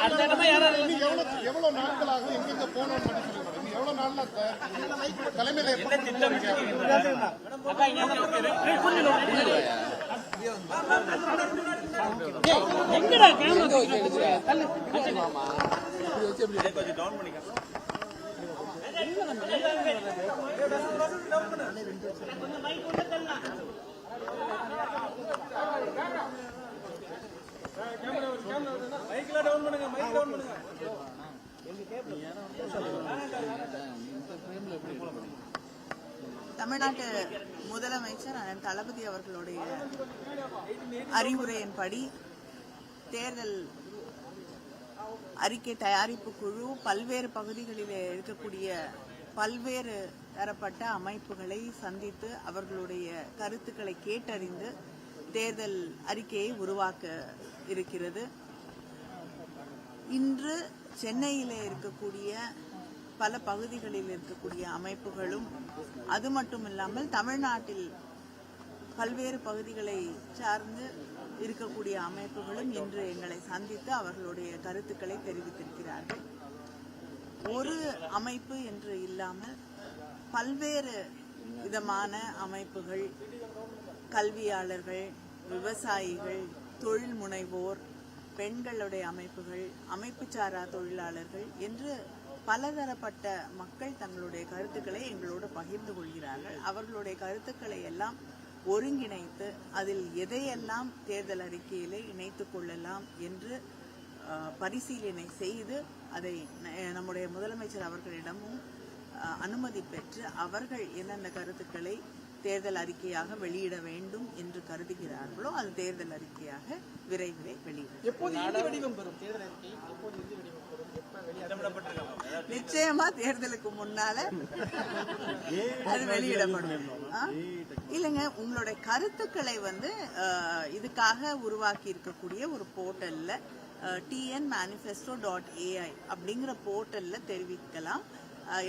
எவ்வளவு எவ்வளவு நாட்களாக எங்கெங்க போனோம்னு மட்டும் சொல்லுங்க மேடம். இன்னும் எவ்வளவு நாள்ல தலைமையில எங்கடா கொஞ்சம் டவுன் பண்ணிக்க. தமிழ்நாட்டு முதலமைச்சர் அண்ணன் தளபதி அவர்களுடைய அறிவுரையின்படி தேர்தல் அறிக்கை தயாரிப்பு குழு பல்வேறு பகுதிகளில் இருக்கக்கூடிய பல்வேறு தரப்பட்ட அமைப்புகளை சந்தித்து அவர்களுடைய கருத்துக்களை கேட்டறிந்து தேர்தல் அறிக்கையை உருவாக்க இருக்கிறது. இன்று சென்னையிலே இருக்கக்கூடிய பல பகுதிகளில் இருக்கக்கூடிய அமைப்புகளும் அது மட்டும் இல்லாமல் தமிழ்நாட்டில் பல்வேறு பகுதிகளை சார்ந்து இருக்கக்கூடிய அமைப்புகளும் இன்று எங்களை சந்தித்து அவர்களுடைய கருத்துக்களை தெரிவித்திருக்கிறார்கள். ஒரு அமைப்பு என்று இல்லாமல் பல்வேறு விதமான அமைப்புகள் கல்வியாளர்கள் விவசாயிகள் தொழில் முனைவோர் பெண்களுடைய அமைப்புகள் அமைப்புச்சாரா தொழிலாளர்கள் என்று பலதரப்பட்ட மக்கள் தங்களுடைய கருத்துக்களை எங்களோடு பகிர்ந்து கொள்கிறார்கள். அவர்களுடைய கருத்துக்களை எல்லாம் ஒருங்கிணைத்து அதில் எதையெல்லாம் தேர்தல் அறிக்கையிலே இணைத்து கொள்ளலாம் என்று பரிசீலனை செய்து அதை நம்முடைய முதலமைச்சர் அவர்களிடமும் அனுமதி பெற்று அவர்கள் என்னென்ன கருத்துக்களை தேர்தல் அறிக்கையாக வெளியிட வேண்டும் என்று கருதுகிறார்களோ அது தேர்தல் அறிக்கையாக விரைவிலே வெளியிடும் நிச்சயமா தேர்தலுக்கு முன்னால அது வெளியிடப்படும்? இல்லைங்க உங்களுடைய கருத்துக்களை வந்து இதுக்காக உருவாக்கி இருக்கக்கூடிய ஒரு போர்ட்டல்ல டிஎன் மேனிஃபெஸ்டோ டாட் ஏஐ அப்படிங்கிற போர்ட்டல்ல தெரிவிக்கலாம்.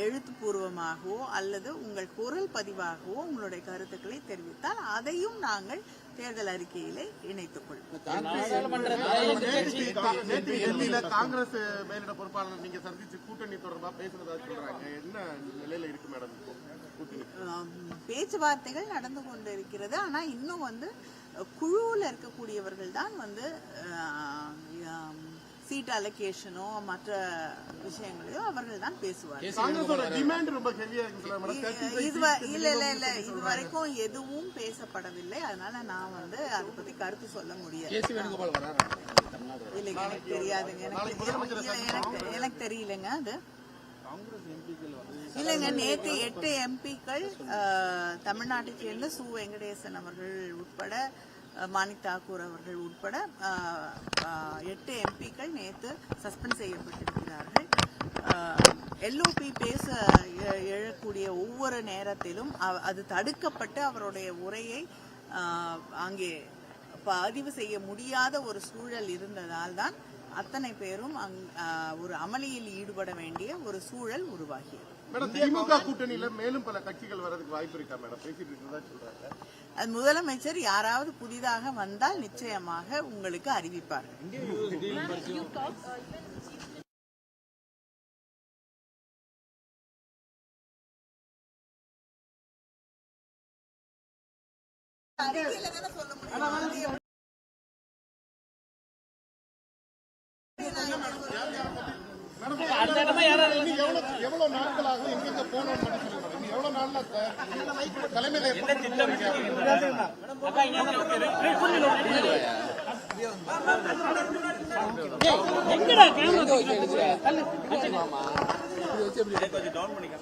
எழுத்துப்பூர்வமாகவோ அல்லது உங்கள் குரல் பதிவாகவோ உங்களுடைய கருத்துக்களை தெரிவித்தால் அதையும் நாங்கள் தேர்தல் அறிக்கையிலே இணைத்துக் கொள்வோம். காங்கிரஸ் மேலிட பொறுப்பாளர் நீங்க சந்திச்சு கூட்டணி தொடர்பா பேசுறதா சொல்றாங்க. என்ன நிலையில இருக்கு மேடம் பேச்சுவார்த்தைகள் நடந்து கொண்டிருக்கிறது. ஆனா இன்னும் வந்து குழுவுல இருக்கக்கூடியவர்கள் தான் வந்து சீட் அலோகேஷனோ மற்ற விஷயங்களையோ அவர்கள் தான் பேசுவார்கள். இல்ல இல்ல இல்ல. இது வரைக்கும் எதுவும் பேசப்படவில்லை. அதனால நான் வந்து அதை பத்தி கருத்து சொல்ல முடியாது கேசி வேணுகோபால் வராரா? இல்லைங்க எனக்கு தெரியாதுங்க. எனக்கு எனக்கு தெரியலங்க அது. இல்லைங்க நேற்று எட்டு எம்பிக்கள் தமிழ்நாட்டை சேர்ந்த சு வெங்கடேசன் அவர்கள் உட்பட மாணிக் தாக்கூர் அவர்கள் உட்பட எட்டு எம்பிக்கள் நேற்று சஸ்பெண்ட் செய்யப்பட்டிருக்கிறார்கள். எல்ஓபி பேச எழக்கூடிய ஒவ்வொரு நேரத்திலும் அது தடுக்கப்பட்டு அவருடைய உரையை அங்கே பதிவு செய்ய முடியாத ஒரு சூழல் இருந்ததால் தான் அத்தனை பேரும் அங் ஒரு அமளியில் ஈடுபட வேண்டிய ஒரு சூழல் உருவாகியது. மேடம் திமுக கூட்டணியில மேலும் பல கட்சிகள் வர்றதுக்கு வாய்ப்பு இருக்கா மேடம்? பேசிட்டு இருக்கிறதா சொல்றாங்க. அது முதலமைச்சர் யாராவது புதிதாக வந்தால் நிச்சயமாக உங்களுக்கு அறிவிப்பார்கள் எவ்வளவு நாட்களாக எங்கெங்க போனோம்னு மட்டும் சொல்லுங்க மேடம் இன்னும் எவ்வளவு நாள்ல த- தலைமையில எப்ப அக்கா இங்க எங்கடா கேமரா தள்ளு டவுன் பண்ணிக்க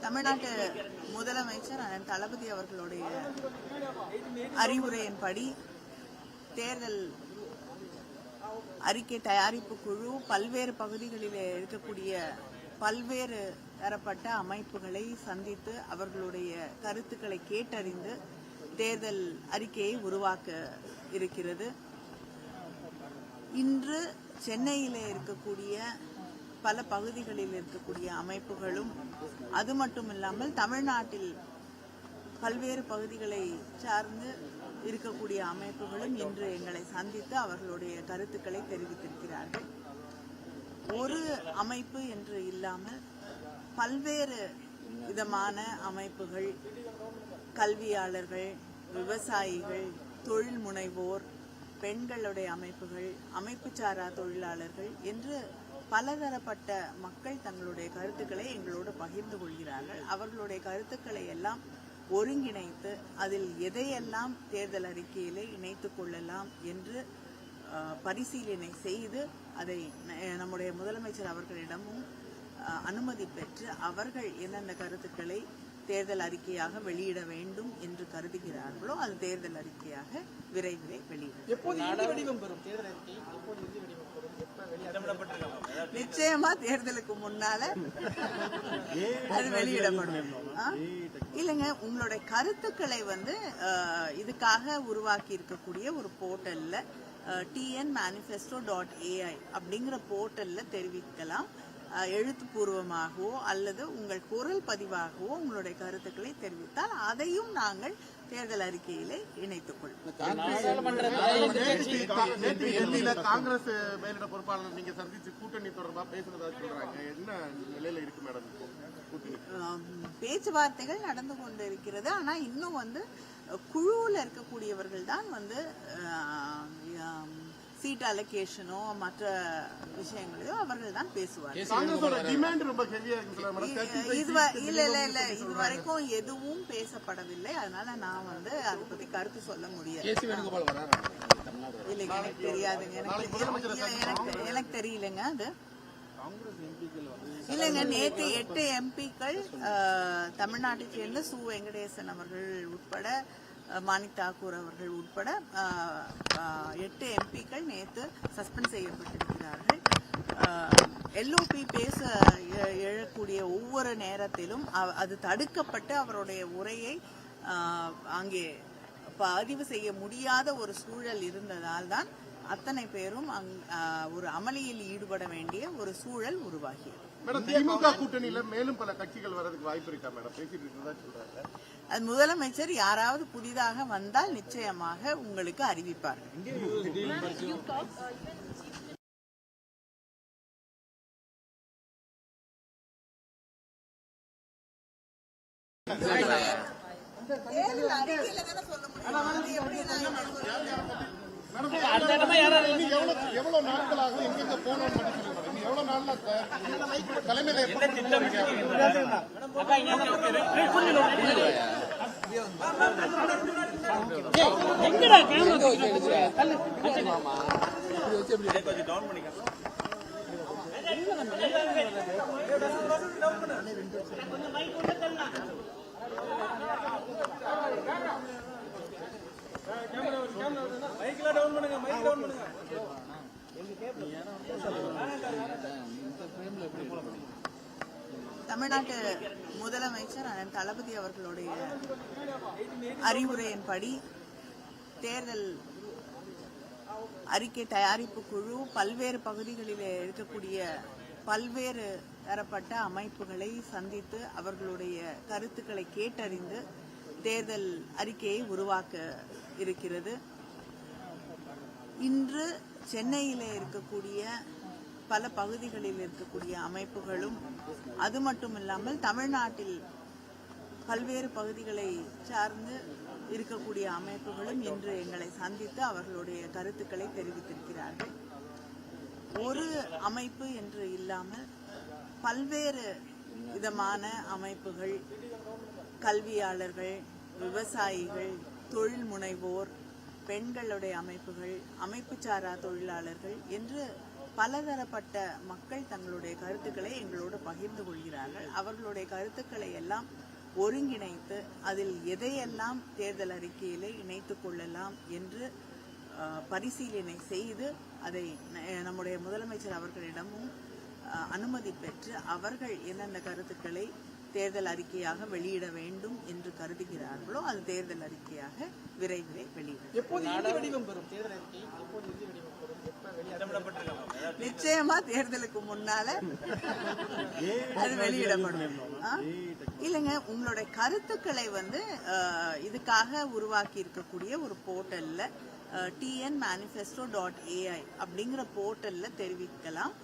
தமிழ்நாட்டு முதலமைச்சர் அண்ணன் தளபதி அவர்களுடைய அறிவுரையின்படி தேர்தல் அறிக்கை தயாரிப்பு குழு பல்வேறு பகுதிகளில் இருக்கக்கூடிய பல்வேறு தரப்பட்ட அமைப்புகளை சந்தித்து அவர்களுடைய கருத்துக்களை கேட்டறிந்து தேர்தல் அறிக்கையை உருவாக்க இருக்கிறது. இன்று சென்னையிலே இருக்கக்கூடிய பல பகுதிகளில் இருக்கக்கூடிய அமைப்புகளும் அது மட்டும் இல்லாமல் தமிழ்நாட்டில் பல்வேறு பகுதிகளை சார்ந்து இருக்கக்கூடிய அமைப்புகளும் இன்று எங்களை சந்தித்து அவர்களுடைய கருத்துக்களை தெரிவித்திருக்கிறார்கள். ஒரு அமைப்பு என்று இல்லாமல் பல்வேறு விதமான அமைப்புகள் கல்வியாளர்கள் விவசாயிகள் தொழில் முனைவோர் பெண்களுடைய அமைப்புகள் அமைப்புச்சாரா தொழிலாளர்கள் என்று பலதரப்பட்ட மக்கள் தங்களுடைய கருத்துக்களை எங்களோடு பகிர்ந்து கொள்கிறார்கள். அவர்களுடைய கருத்துக்களை எல்லாம் ஒருங்கிணைத்து அதில் எதையெல்லாம் தேர்தல் அறிக்கையிலே இணைத்து கொள்ளலாம் என்று பரிசீலனை செய்து அதை நம்முடைய முதலமைச்சர் அவர்களிடமும் அனுமதி பெற்று அவர்கள் எந்தெந்த கருத்துக்களை தேர்தல் அறிக்கையாக வெளியிட வேண்டும் என்று கருதுகிறார்களோ அது தேர்தல் அறிக்கையாக விரைவிலே வெளியிடும் நிச்சயமா தேர்தலுக்கு முன்னால அது வெளியிடப்படும். இல்லைங்க உங்களுடைய கருத்துக்களை வந்து இதுக்காக உருவாக்கி இருக்கக்கூடிய ஒரு போர்ட்டல்ல டிஎன் மேனிஃபெஸ்டோ டாட் ஏஐ அப்படிங்கிற போர்ட்டல்ல தெரிவிக்கலாம். அஹ், எழுத்துப்பூர்வமாகவோ அல்லது உங்கள் குரல் பதிவாகவோ உங்களுடைய கருத்துக்களை தெரிவித்தால் அதையும் நாங்கள் தேர்தல் அறிக்கையிலே இணைத்துக் கொள்வோம் நேற்று கா- நேற்று டெல்லியில காங்கிரஸ் மேலிட பொறுப்பாளர் நீங்க சந்திச்சு கூட்டணி தொடர்பா பேசுனதா சொல்றாங்க. என்ன நிலையில இருக்கு மேடம் பேச்சுவார்த்தைகள் நடந்து கொண்டு இருக்கிறது ஆனா இன்னும் வந்து குழுவுல இருக்கக்கூடியவர்கள் தான் வந்து சீட் அலோகேஷனோ மற்ற விஷயங்களையோ அவர்கள் தான் பேசுவார்கள். இல்ல இல்ல இல்ல. இது வரைக்கும் எதுவும் பேசப்படவில்லை. அதனால நான் வந்து அதை பத்தி கருத்து சொல்ல முடியாது இல்லைங்க எனக்கு தெரியாதுங்க. எனக்கு இல்ல, எனக்கு தெரியலங்க அது. இல்லைங்க நேற்று எட்டு எம்பிக்கள் தமிழ்நாட்டைச் சேர்ந்த சு. வெங்கடேசன் அவர்கள் உட்பட மாணிக் தாக்கூர் அவர்கள் உட்பட எட்டு எம்பிக்கள் நேற்று சஸ்பெண்ட் செய்யப்பட்டிருக்கிறார்கள். எல்ஓபி பேச எழக்கூடிய ஒவ்வொரு நேரத்திலும் அது தடுக்கப்பட்டு அவருடைய உரையை அங்கே பதிவு செய்ய முடியாத ஒரு சூழல் இருந்ததால் தான் அத்தனை பேரும் அங் ஒரு அமளியில் ஈடுபட வேண்டிய ஒரு சூழல் உருவாகியது. மேடம் திமுக கூட்டணியில மேலும் பல கட்சிகள் வர்றதுக்கு வாய்ப்பு இருக்கா மேடம்? பேசிட்டு சொல்றாங்க. அது முதலமைச்சர் யாராவது புதிதாக வந்தால் நிச்சயமாக உங்களுக்கு அறிவிப்பார் அடுத்த இடமா யாராவது இன்னும் எவ்வளவு எவ்வளவு நாட்கள் ஆகும் எங்கெங்க போகணும்னு எவ்வளவு நாள்ல தலைமையில எப்ப அக்கா இங்க எங்கடா கேமரா தள்ளு கொஞ்சம் டவுன் பண்ணிக்க தமிழ்நாட்டு முதலமைச்சர் அண்ணன் தளபதி அவர்களுடைய அறிவுரையின்படி தேர்தல் அறிக்கை தயாரிப்பு குழு பல்வேறு பகுதிகளில் இருக்கக்கூடிய பல்வேறு தரப்பட்ட அமைப்புகளை சந்தித்து அவர்களுடைய கருத்துக்களை கேட்டறிந்து தேர்தல் அறிக்கையை உருவாக்க இருக்கிறது. இன்று சென்னையிலே இருக்கக்கூடிய பல பகுதிகளில் இருக்கக்கூடிய அமைப்புகளும் அது மட்டும் இல்லாமல் தமிழ்நாட்டில் பல்வேறு பகுதிகளை சார்ந்து இருக்கக்கூடிய அமைப்புகளும் இன்று எங்களை சந்தித்து அவர்களுடைய கருத்துக்களை தெரிவித்திருக்கிறார்கள். ஒரு அமைப்பு என்று இல்லாமல் பல்வேறு விதமான அமைப்புகள் கல்வியாளர்கள் விவசாயிகள் தொழில் முனைவோர் பெண்களுடைய அமைப்புகள் அமைப்புச்சாரா தொழிலாளர்கள் என்று பலதரப்பட்ட மக்கள் தங்களுடைய கருத்துக்களை எங்களோடு பகிர்ந்து கொள்கிறார்கள். அவர்களுடைய கருத்துக்களை எல்லாம் ஒருங்கிணைத்து அதில் எதையெல்லாம் தேர்தல் அறிக்கையிலே இணைத்துக் கொள்ளலாம் என்று பரிசீலனை செய்து அதை நம்முடைய முதலமைச்சர் அவர்களிடமும் அனுமதி பெற்று அவர்கள் எந்தெந்த கருத்துக்களை தேர்தல் அறிக்கையாக வெளியிட வேண்டும் என்று கருதுகிறார்களோ அது தேர்தல் அறிக்கையாக விரைவிலே வெளியிடும் நிச்சயமா தேர்தலுக்கு முன்னால அது வெளியிடப்படும்? இல்லைங்க உங்களுடைய கருத்துக்களை வந்து இதுக்காக உருவாக்கி இருக்கக்கூடிய ஒரு போர்ட்டல்ல டிஎன் மேனிஃபெஸ்டோ டாட் ஏஐ அப்படிங்கிற போர்ட்டல்ல தெரிவிக்கலாம்.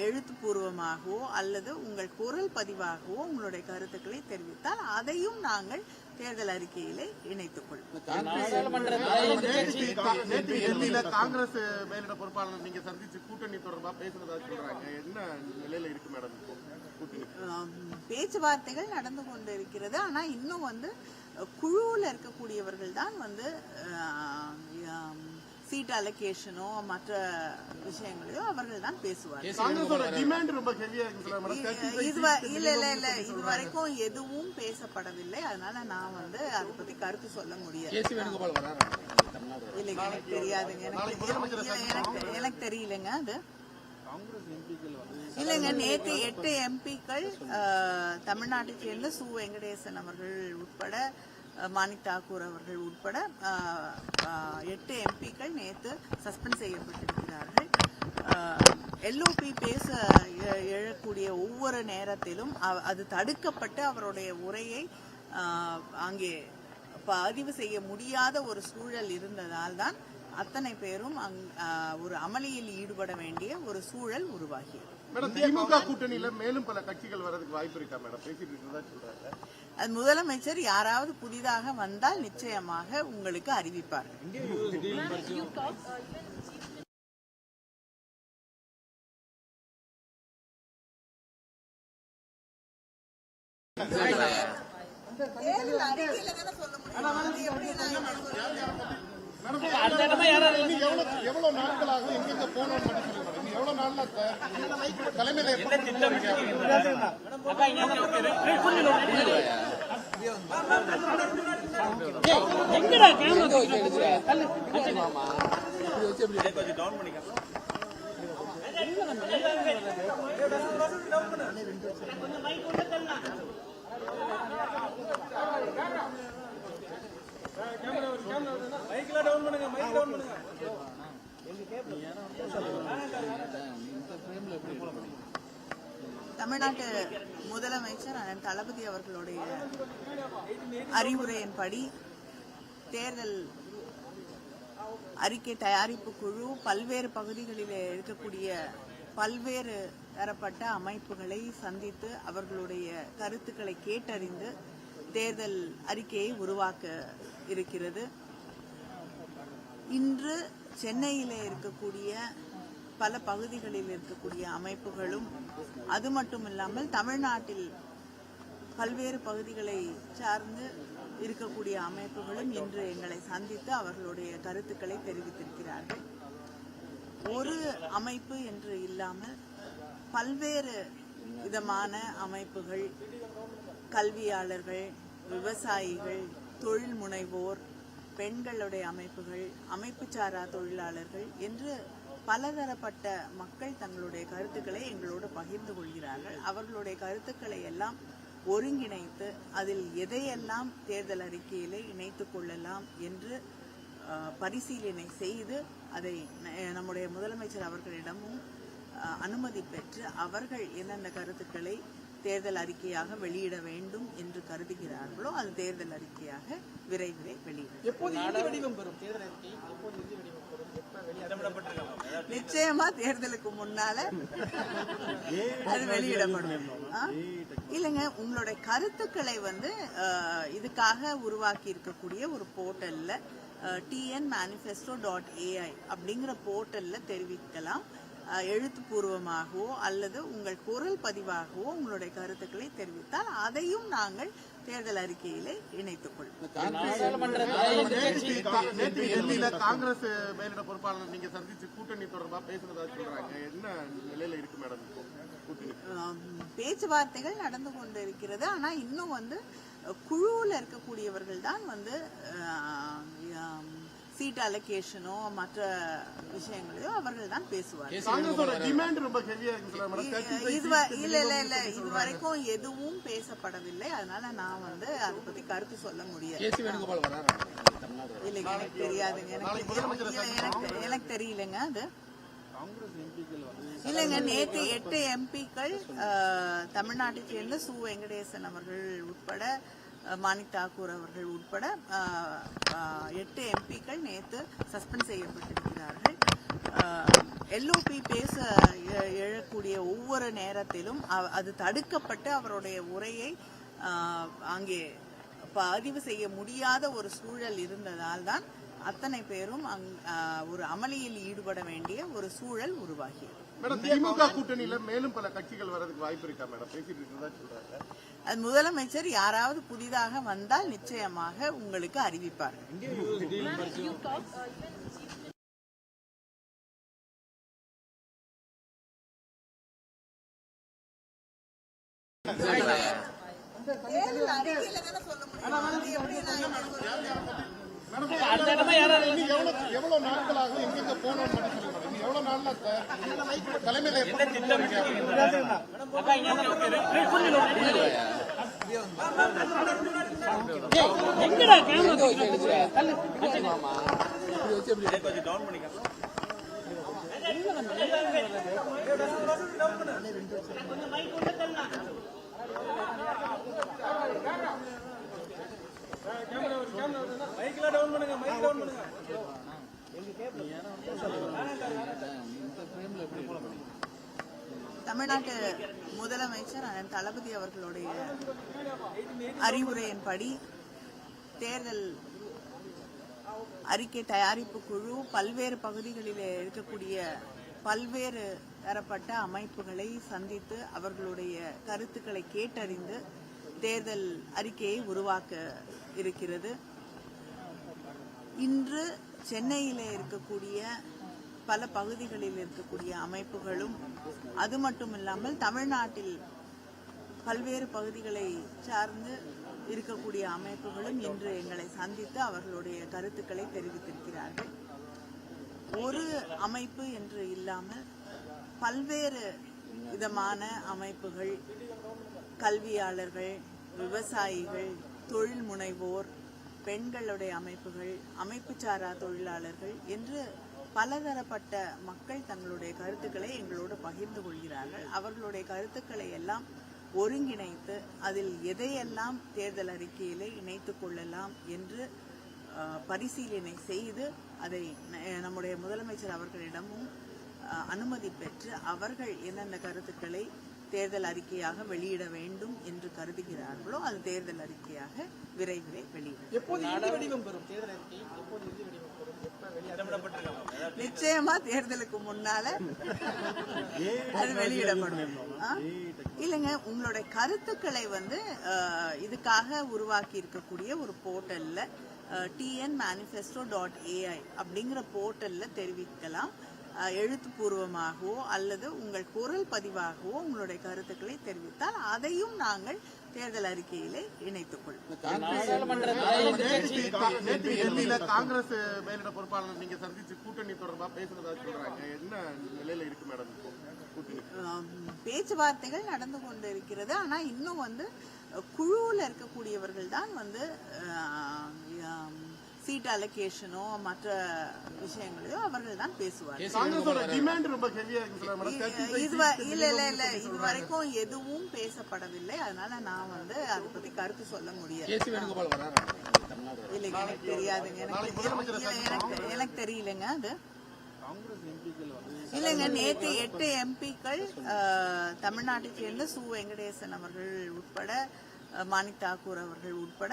எழுத்துப்பூர்வமாகவோ அல்லது உங்கள் குரல் பதிவாகவோ உங்களுடைய கருத்துக்களை தெரிவித்தால் அதையும் நாங்கள் தேர்தல் அறிக்கையிலே இணைத்துக் கொள்வோம். காங்கிரஸ் மேலிட பொறுப்பாளர் நீங்க சந்திச்சு கூட்டணி தொடர்பா பேசுனதா சொல்றாங்க. என்ன நிலையில இருக்கு மேடம் பேச்சுவார்த்தைகள் நடந்து கொண்டு இருக்கிறது ஆனா இன்னும் வந்து குழுவுல இருக்கக்கூடியவர்கள் தான் வந்து சீட் அலோகேஷனோ மற்ற விஷயங்களையோ அவர்கள் தான் பேசுவார்கள். காங்கிரஸோட டிமாண்ட் ரொம்ப ஹெவியா இருக்கு சொல்ல மேடம் இ- இது வ- இல்ல இல்ல இல்ல. இது வரைக்கும் எதுவும் பேசப்படவில்லை. அதனால நான் வந்து அதை பத்தி கருத்து சொல்ல முடியாது. இல்லைங்க எனக்கு தெரியாதுங்க. எனக்கு இல்ல, எனக்கு எனக்கு தெரியலங்க அது. இல்லைங்க நேத்து எட்டு எம்பிக்கள் தமிழ்நாட்டை சேர்ந்த சு வெங்கடேசன் அவர்கள் உட்பட மாணிக் தாக்கூர் அவர்கள் உட்பட எட்டு எம்பிக்கள் நேத்து சஸ்பெண்ட் செய்யப்பட்டிருக்கிறார்கள். எல்ஓபி பேச எழக்கூடிய ஒவ்வொரு நேரத்திலும் அது தடுக்கப்பட்டு அவருடைய உரையை அங்கே பதிவு செய்ய முடியாத ஒரு சூழல் இருந்ததால் தான் அத்தனை பேரும் அங் ஒரு அமளியில் ஈடுபட வேண்டிய ஒரு சூழல் உருவாகியது. மேடம் திமுக கூட்டணியில மேலும் பல கட்சிகள் வர்றதுக்கு வாய்ப்பு இருக்கா மேடம்? பேசிட்டு இருக்கிறதா சொல்றாங்க. அது முதலமைச்சர் யாராவது புதிதாக வந்தால் நிச்சயமாக உங்களுக்கு அறிவிப்பார்கள் தேர்தல் அறிக்கையில தானே சொல்ல முடியும். அது எப்படி நான் சொல்றது? அடுத்த இடமா யாராவது இன்னும் எவ்வளவு எவ்வளவு நாட்களாக எங்கெங்க போகணும்னு மட்டும் சொல்லுங்க மேடம் இன்னும் எவ்வளவு நாள்ல த- தலைமையில எப்ப அக்கா இங்க எங்கடா கேமரா தள்ளு தமிழ்நாட்டு முதலமைச்சர் அண்ணன் தளபதி அவர்களுடைய அறிவுரையின்படி தேர்தல் அறிக்கை தயாரிப்பு குழு பல்வேறு பகுதிகளில் இருக்கக்கூடிய பல்வேறு தரப்பட்ட அமைப்புகளை சந்தித்து அவர்களுடைய கருத்துக்களை கேட்டறிந்து தேர்தல் அறிக்கையை உருவாக்க இருக்கிறது. இன்று சென்னையிலே இருக்கக்கூடிய பல பகுதிகளில் இருக்கக்கூடிய அமைப்புகளும் அது மட்டும் இல்லாமல் தமிழ்நாட்டில் பல்வேறு பகுதிகளை சார்ந்து இருக்கக்கூடிய அமைப்புகளும் இன்று எங்களை சந்தித்து அவர்களுடைய கருத்துக்களை தெரிவித்திருக்கிறார்கள். ஒரு அமைப்பு என்று இல்லாமல் பல்வேறு விதமான அமைப்புகள் கல்வியாளர்கள் விவசாயிகள் தொழில் முனைவோர் பெண்களுடைய அமைப்புகள் அமைப்புச்சாரா தொழிலாளர்கள் என்று பலதரப்பட்ட மக்கள் தங்களுடைய கருத்துக்களை எங்களோடு பகிர்ந்து கொள்கிறார்கள். அவர்களுடைய கருத்துக்களை எல்லாம் ஒருங்கிணைத்து அதில் எதையெல்லாம் தேர்தல் அறிக்கையிலே இணைத்துக் கொள்ளலாம் என்று பரிசீலனை செய்து அதை நம்முடைய முதலமைச்சர் அவர்களிடமும் அனுமதி பெற்று அவர்கள் என்னென்ன கருத்துக்களை தேர்தல் அறிக்கையாக வெளியிட வேண்டும் என்று கருதுகிறார்களோ அது தேர்தல் அறிக்கையாக விரைவில் வெளியிடும் நிச்சயமா தேர்தலுக்கு முன்னால அது வெளியிடப்படும். இல்லைங்க உங்களுடைய கருத்துக்களை வந்து இதுக்காக உருவாக்கி இருக்கக்கூடிய ஒரு போர்ட்டல்ல டிஎன் மேனிஃபெஸ்டோ டாட் ஏஐ அப்படிங்கிற போர்ட்டல்ல தெரிவிக்கலாம். எழுத்துப்பூர்வமாகவோ அல்லது உங்கள் குரல் பதிவாகவோ உங்களுடைய கருத்துக்களை தெரிவித்தால் அதையும் நாங்கள் தேர்தல் அறிக்கையிலே இணைத்துக் கொள்வோம் காங்கிரஸ் மேலிட பொறுப்பாளர் நீங்க சந்திச்சு கூட்டணி தொடர்பா பேசுனதா சொல்றாங்க. என்ன நிலையில இருக்கு மேடம் பேச்சுவார்த்தைகள் நடந்து கொண்டு இருக்கிறது ஆனா இன்னும் வந்து குழுவுல இருக்கக்கூடியவர்கள் தான் வந்து சீட் அலோகேஷனோ மற்ற விஷயங்களையோ அவர்கள் தான் பேசுவார்கள். இல்ல இல்ல இல்ல. இது வரைக்கும் எதுவும் பேசப்படவில்லை. அதனால நான் வந்து அதை பத்தி கருத்து சொல்ல முடியாது இல்லைங்க எனக்கு தெரியாதுங்க எனக்கு இல்ல, எனக்கு தெரியலங்க அது. இல்லைங்க நேற்று எட்டு எம்பிக்கள் தமிழ்நாட்டை சேர்ந்த சு. வெங்கடேசன் அவர்கள் உட்பட மாணிக் தாக்கூர் அவர்கள் உட்பட எட்டு எம்பிக்கள் நேற்று சஸ்பெண்ட் செய்யப்பட்டிருக்கிறார்கள். எல்ஓபி பேச எழக்கூடிய ஒவ்வொரு நேரத்திலும் அது தடுக்கப்பட்டு அவருடைய உரையை அங்கே பதிவு செய்ய முடியாத ஒரு சூழல் இருந்ததால் தான் அத்தனை பேரும் அங் ஒரு அமளியில் ஈடுபட வேண்டிய ஒரு சூழல் உருவாகியது. மேடம் திமுக கூட்டணியில மேலும் பல கட்சிகள் வரதுக்கு வாய்ப்பு இருக்கா மேடம்? பேசிட்டு இருக்கிறதா சொல்றாங்க. அது முதலமைச்சர் யாராவது புதிதாக வந்தால் நிச்சயமாக உங்களுக்கு அறிவிப்பார். அடுத்த இடமா யாராவது எவ்வளவு எவ்வளவு நாட்களாக எங்கெங்க போகணும்னு மட்டும் சொல்லுங்க மேடம் இனி எவ்வளவு நாள்ல த- தலைமையில அக்கா இங்க வந்து வெயிட் பண்ணு எங்கடா கேமரா தள்ளு தமிழ்நாட்டு முதலமைச்சர் அண்ணன் தளபதி அவர்களுடைய அறிவுரையின்படி தேர்தல் அறிக்கை தயாரிப்பு குழு பல்வேறு பகுதிகளில் இருக்கக்கூடிய பல்வேறு தரப்பட்ட அமைப்புகளை சந்தித்து அவர்களுடைய கருத்துக்களை கேட்டறிந்து தேர்தல் அறிக்கையை உருவாக்க இருக்கிறது. இன்று சென்னையிலே இருக்கக்கூடிய பல பகுதிகளில் இருக்கக்கூடிய அமைப்புகளும் அது மட்டும் இல்லாமல் தமிழ்நாட்டில் பல்வேறு பகுதிகளை சார்ந்து இருக்கக்கூடிய அமைப்புகளும் இன்று எங்களை சந்தித்து அவர்களுடைய கருத்துக்களை தெரிவித்திருக்கிறார்கள். ஒரு அமைப்பு என்று இல்லாமல் பல்வேறு விதமான அமைப்புகள் கல்வியாளர்கள் விவசாயிகள் தொழில் முனைவோர் பெண்களுடைய அமைப்புகள் அமைப்புச்சாரா தொழிலாளர்கள் என்று பலதரப்பட்ட மக்கள் தங்களுடைய கருத்துக்களை எங்களோடு பகிர்ந்து கொள்கிறார்கள். அவர்களுடைய கருத்துக்களை எல்லாம் ஒருங்கிணைத்து அதில் எதையெல்லாம் தேர்தல் அறிக்கையிலே இணைத்து கொள்ளலாம் என்று பரிசீலனை செய்து அதை நம்முடைய முதலமைச்சர் அவர்களிடமும் அனுமதி பெற்று அவர்கள் என்னென்ன கருத்துக்களை தேர்தல் அறிக்கையாக வெளியிட வேண்டும் என்று கருதுகிறார்களோ அது தேர்தல் அறிக்கையாக விரைவிலே வெளியிடும் நிச்சயமா தேர்தலுக்கு முன்னால அது வெளியிடப்படும்? இல்லைங்க உங்களுடைய கருத்துக்களை வந்து இதுக்காக உருவாக்கி இருக்கக்கூடிய ஒரு போர்ட்டல்ல டிஎன் மேனிஃபெஸ்டோ டாட் ஏஐ அப்படிங்கிற போர்ட்டல்ல தெரிவிக்கலாம். எழுத்துப்பூர்வமாகவோ அல்லது உங்கள் குரல் பதிவாகவோ உங்களுடைய கருத்துக்களை தெரிவித்தால் அதையும் நாங்கள் தேர்தல் அறிக்கையிலே இணைத்துக் கொள்வோம். காங்கிரஸ் மேலிட பொறுப்பாளர் நீங்க சந்திச்சு கூட்டணி தொடர்பா பேசுறதா சொல்றாங்க. என்ன நிலையில இருக்கு மேடம் பேச்சுவார்த்தைகள் நடந்து கொண்டு இருக்கிறது ஆனா இன்னும் வந்து குழுவுல இருக்கக்கூடியவர்கள் தான் வந்து சீட் அலோகேஷனோ மற்ற விஷயங்களையோ அவர்கள் தான் பேசுவார்கள். காங்கிரஸோட டிமாண்ட் ரொம்ப ஹெவியா இருக்கு சார் மேடம் தேர்ட்டி இது வ- இல்ல இல்ல இல்ல. இது வரைக்கும் எதுவும் பேசப்படவில்லை. அதனால நான் வந்து அதை பத்தி கருத்து சொல்ல முடியாது இல்லைங்க எனக்கு தெரியாதுங்க. எனக்கு எனக்கு தெரியலங்க அது. இல்லைங்க நேற்று எட்டு எம்பிக்கள் தமிழ்நாட்டை சேர்ந்த சு. வெங்கடேசன் அவர்கள் உட்பட மாணிக் தாக்கூர் அவர்கள் உட்பட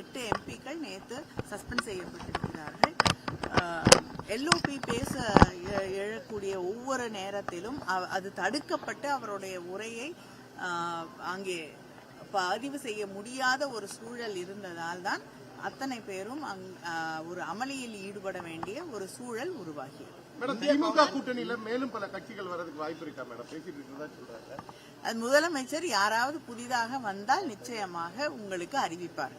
எட்டு எம்பிக்கள் நேற்று சஸ்பெண்ட் செய்யப்பட்டிருக்கிறார்கள். எல்ஓபி பேச எழக்கூடிய ஒவ்வொரு நேரத்திலும் அது தடுக்கப்பட்டு அவருடைய உரையை அங்கே பதிவு செய்ய முடியாத ஒரு சூழல் இருந்ததால் தான் அத்தனை பேரும் அங் ஒரு அமளியில் ஈடுபட வேண்டிய ஒரு சூழல் உருவாகியது. மேடம் திமுக கூட்டணியில மேலும் பல கட்சிகள் வரதுக்கு வாய்ப்பு இருக்கா மேடம்? பேசிட்டு இருக்கிறதா சொல்றாங்க. அது முதலமைச்சர் யாராவது புதிதாக வந்தால் நிச்சயமாக உங்களுக்கு அறிவிப்பார்.